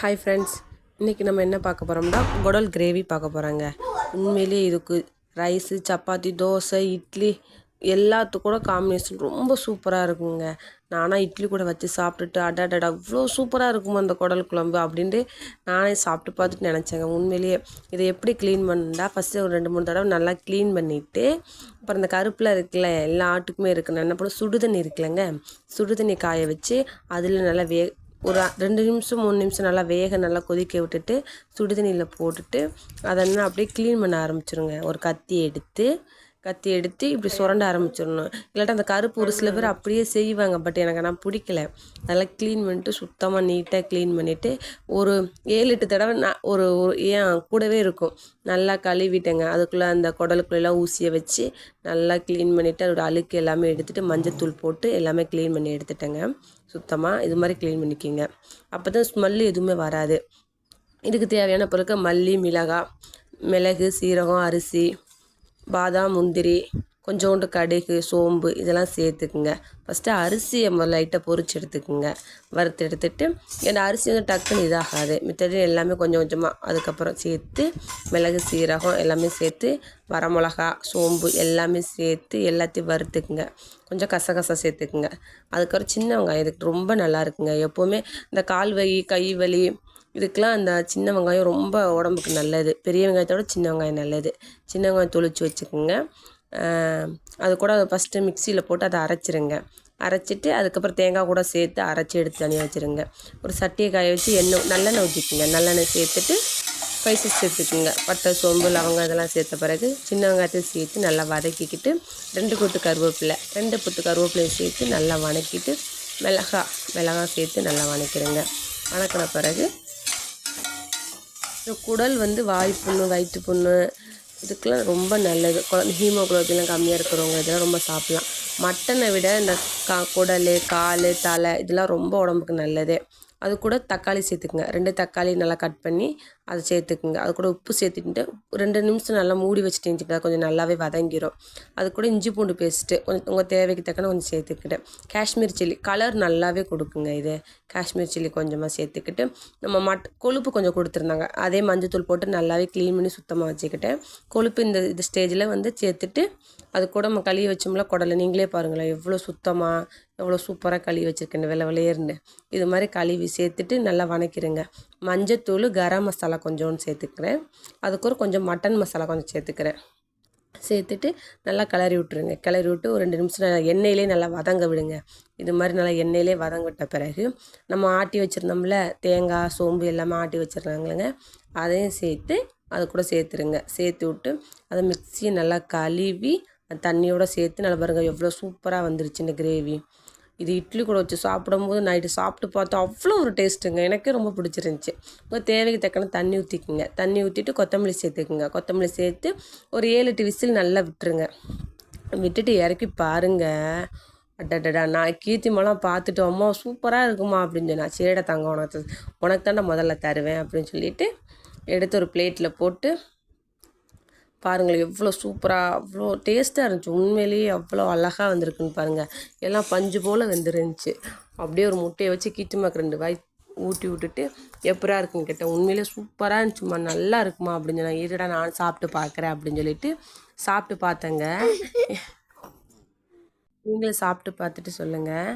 Hi friends இன்றைக்கி நம்ம என்ன பார்க்க போகிறோம்னா குடல் கிரேவி பார்க்க போகிறோங்க உண்மையிலேயே இதுக்கு ரைஸு சப்பாத்தி தோசை இட்லி எல்லாத்துக்கூட கூட காம்பினேஷன் ரொம்ப சூப்பராக இருக்குங்க. நானாக இட்லி கூட வச்சு சாப்பிட்டுட்டு அடாடடா அவ்வளோ சூப்பராக இருக்குமா அந்த குடல் குழம்பு அப்படின்ட்டு நானே சாப்பிட்டு பார்த்துட்டு நினச்சேங்க. உண்மையிலேயே இதை எப்படி க்ளீன் பண்ணா ஃபஸ்ட்டு ஒரு ரெண்டு மூணு தடவை நல்லா க்ளீன் பண்ணிவிட்டு அப்புறம் இந்த கருப்பில் இருக்குல்ல எல்லா ஆட்டுக்குமே இருக்குன்னு என்ன பண்ண சுடுதண்ணி இருக்குல்லங்க. சுடுதண்ணி காய வச்சு அதில் நல்லா வே ஒரு ரெண்டு நிமிஷம் மூணு நிமிஷம் நல்லா வேக நல்லா கொதிக்க விட்டுட்டு சுடுதண்ணியில் போட்டுட்டு அதை என்ன அப்படியே க்ளீன் பண்ண ஆரம்பிச்சிருங்க. ஒரு கத்தி எடுத்து கத்தி எடுத்து இப்படி சுரண்ட ஆரம்பிச்சிடணும். இல்லாட்டா அந்த கருப்பு ஒரு சில பேர் அப்படியே செய்வாங்க பட் எனக்கு ஆனால் பிடிக்கல. அதெல்லாம் க்ளீன் பண்ணிட்டு சுத்தமாக நீட்டாக க்ளீன் பண்ணிவிட்டு ஒரு ஏழு எட்டு தடவை நான் ஒரு ஒரு ஏன் கூடவே இருக்கும். நல்லா கழுவிட்டேங்க. அதுக்குள்ளே அந்த குடலுக்குள்ளெல்லாம் ஊசியை வச்சு நல்லா க்ளீன் பண்ணிவிட்டு அதோட அழுக்கு எல்லாமே எடுத்துகிட்டு மஞ்சத்தூள் போட்டு எல்லாமே க்ளீன் பண்ணி எடுத்துட்டேங்க. சுத்தமாக இது மாதிரி க்ளீன் பண்ணிக்கிங்க. அப்போ தான் ஸ்மெல்லு எதுவுமே வராது. இதுக்கு தேவையான பொருட்கள் மல்லி மிளகாய் மிளகு சீரகம் அரிசி பாதாம் முந்திரி கொஞ்சோண்டு கடுகு சோம்பு இதெல்லாம் சேர்த்துக்குங்க. ஃபஸ்ட்டு அரிசியை லைட்டாக பொறிச்சு எடுத்துக்குங்க. வறுத்து எடுத்துட்டு ஏன்னா அரிசி வந்து டக்குன்னு இதாகாது. மித்தது எல்லாமே கொஞ்சம் கொஞ்சமாக அதுக்கப்புறம் சேர்த்து மிளகு சீரகம் எல்லாமே சேர்த்து வரமிளகா சோம்பு எல்லாமே சேர்த்து எல்லாத்தையும் வறுத்துக்குங்க. கொஞ்சம் கசகசா சேர்த்துக்குங்க. அதுக்கப்புறம் சின்ன வெங்காயம் இதுக்கு ரொம்ப நல்லா இருக்குங்க. எப்போவுமே இந்த கால் வலி கை வலி இதுக்கெலாம் அந்த சின்ன வெங்காயம் ரொம்ப உடம்புக்கு நல்லது. பெரிய வெங்காயத்தோட சின்ன வெங்காயம் நல்லது. சின்ன வெங்காயம் தொளிச்சு வச்சுக்கோங்க. அது கூட ஃபஸ்ட்டு மிக்சியில் போட்டு அதை அரைச்சிருங்க. அரைச்சிட்டு அதுக்கப்புறம் தேங்காய் கூட சேர்த்து அரைச்சி எடுத்து தனியாக வச்சுருங்க. ஒரு சட்டியை காய வச்சு எண்ணெய் நல்லெண்ணெய் ஊற்றிக்கோங்க நல்லெண்ணெய் சேர்த்துட்டு ஸ்பைசஸ் சேர்த்துக்குங்க. பட்டை சோம்பு லவங்கம் இதெல்லாம் சேர்த்த பிறகு சின்ன வெங்காயத்தையும் சேர்த்து நல்லா வதக்கிக்கிட்டு ரெண்டு கொத்து கருவேப்பிலை ரெண்டு கொத்து கருவேப்பிலையும் சேர்த்து நல்லா வதக்கிட்டு மிளகா மிளகா சேர்த்து நல்லா வதக்கிடுங்க வதக்கின பிறகு குடல் வந்து வாய் புண்ணு வயிற்று புண்ணு இதுக்கெலாம் ரொம்ப நல்லது. குழந்தை ஹீமோக்ளோபின்லாம் கம்மியாக இருக்கிறவங்க இதெல்லாம் ரொம்ப சாப்பிட்லாம். மட்டனை விட இந்த கா குடல் கால் தலை இதெல்லாம் ரொம்ப உடம்புக்கு நல்லது. அது கூட தக்காளி சேர்த்துக்குங்க. ரெண்டு தக்காளி நல்லா கட் பண்ணி அதை சேர்த்துக்குங்க. அது கூட உப்பு சேர்த்துக்கிட்டு ரெண்டு நிமிஷம் நல்லா மூடி வச்சுட்டு கொஞ்சம் நல்லாவே வதங்கிடும் அது கூட இஞ்சி பூண்டு பேஸ்ட்டு கொஞ்சம் உங்கள் தேவைக்கு தக்கன கொஞ்சம் சேர்த்துக்கிட்டேன் காஷ்மீர் சில்லி கலர் நல்லாவே கொடுக்குங்க இது. காஷ்மீர் சில்லி கொஞ்சமாக சேர்த்துக்கிட்டு நம்ம மட் கொழுப்பு கொஞ்சம் கொடுத்துருந்தாங்க. அதே மஞ்சத்தூள் போட்டு நல்லாவே க்ளீன் பண்ணி சுத்தமாக வச்சுக்கிட்டேன். கொழுப்பு இந்த இந்த ஸ்டேஜில் வந்து சேர்த்துட்டு அது கூட நம்ம கழுவி வச்சோம்ல குடலை. நீங்களே பாருங்களேன் எவ்வளோ சுத்தமாக எவ்வளோ சூப்பராக கழுவி வச்சுருக்கேன் வெள்ளை விளையர்னு இது மாதிரி கழுவி சேர்த்துட்டு நல்லா வணக்கிடுங்க மஞ்சத்தூள் கரம் மசாலா கொஞ்சோண்டு சேர்த்துக்கிறேன். அதுக்கு ஒரு கொஞ்சம் மட்டன் மசாலா கொஞ்சம் சேர்த்துக்கிறேன். சேர்த்துட்டு நல்லா கிளறி விட்ருங்க கிளறி விட்டு ஒரு ரெண்டு நிமிஷம் எண்ணெயிலே நல்லா வதங்க விடுங்க. இது மாதிரி நல்லா எண்ணெயிலே வதங்க விட்ட பிறகு நம்ம ஆட்டி வச்சுருந்தோம்ல தேங்காய் சோம்பு எல்லாமே ஆட்டி வச்சுருந்தாங்களேங்க அதையும் சேர்த்து அது கூட சேர்த்துருங்க. சேர்த்து விட்டு அதை மிக்சியை நல்லா கழுவி தண்ணியோடு சேர்த்து நல்லா பாருங்கள் எவ்வளோ சூப்பராக வந்துருச்சு இந்த கிரேவி இது இட்லி கூட வச்சு சாப்பிடும்போது நைட்டு சாப்பிட்டு பார்த்தா அவ்வளோ ஒரு டேஸ்ட்டுங்க எனக்கே ரொம்ப பிடிச்சிருந்துச்சி. உங்கள் தேவைக்கு தக்கன தண்ணி ஊற்றிக்குங்க தண்ணி ஊற்றிட்டு கொத்தமல்லி சேர்த்துக்குங்க. கொத்தமல்லி சேர்த்து ஒரு ஏழு எட்டு விசில் நல்லா விட்டுருங்க. விட்டுட்டு இறக்கி பாருங்கள் அடடடா நான் கீர்த்தி மலம் பார்த்துட்டு அம்மா சூப்பராக இருக்குமா? அப்படின்னு சொன்னா சரிடா தங்க உனக்கு உனக்கு தானே முதல்ல தருவேன் அப்படின்னு சொல்லிட்டு எடுத்து ஒரு பிளேட்டில் போட்டு பாருங்களேன் எவ்வளோ சூப்பராக அவ்வளோ டேஸ்ட்டாக இருந்துச்சு. உண்மையிலேயே அவ்வளோ அழகாக வந்திருக்குன்னு பாருங்கள் எல்லாம் பஞ்சு போல் வெந்துருந்துச்சு. அப்படியே ஒரு முட்டையை வச்சு கிட்டுமாக்கு ரெண்டு வாய் ஊட்டி விட்டுட்டு எப்படா இருக்குன்னு கேட்டேன் உண்மையிலே சூப்பராக இருந்துச்சுமா நல்லா இருக்குமா அப்படின்னு சொன்னால் இருடா நான் சாப்பிட்டு பார்க்குறேன் அப்படின்னு சொல்லிட்டு சாப்பிட்டு பார்த்தேங்க. நீங்களும் சாப்பிட்டு பார்த்துட்டு சொல்லுங்கள்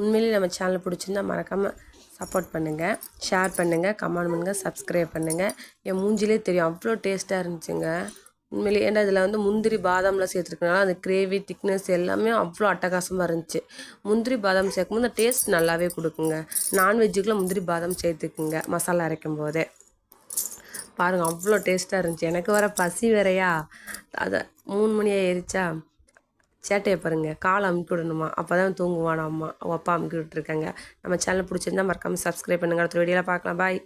உண்மையிலேயே நம்ம சேனல் பிடிச்சிருந்தா மறக்காமல் சப்போர்ட் பண்ணுங்கள் ஷேர் பண்ணுங்கள் கமெண்ட் பண்ணுங்கள் சப்ஸ்கிரைப் பண்ணுங்கள் என் மூஞ்சிலே தெரியும். அவ்வளோ டேஸ்ட்டாக இருந்துச்சுங்க. உண்மையிலே ஏன்டா இதில் வந்து முந்திரி பாதாம்லாம் சேர்த்துருக்கனால அந்த கிரேவி திக்னஸ் எல்லாமே அவ்வளோ அட்டகாசமாக இருந்துச்சு. முந்திரி பாதாம் சேர்க்கும்போது அந்த டேஸ்ட் நல்லாவே கொடுக்குங்க. நான்வெஜ்ஜுக்குள்ள முந்திரி பாதாம் சேர்த்துக்குங்க மசாலா அரைக்கும் போதே. பாருங்கள் அவ்வளோ டேஸ்ட்டாக இருந்துச்சு. எனக்கு வர பசி வேறையா? அதை மூணு மணியாக ஏறிச்சா சேட்டையை பாருங்கள் காலை அமுக்கி விடணுமா? அப்போ தான் தூங்குவான் அம்மா? அவள் அப்பா அமுக்கி விட்டுருக்காங்க. நம்ம சேனல் பிடிச்சிருந்தா மறக்காமல் சப்ஸ்கிரைப் பண்ணுங்க. அடுத்த வீடியோவில் பார்க்கலாம். பாய்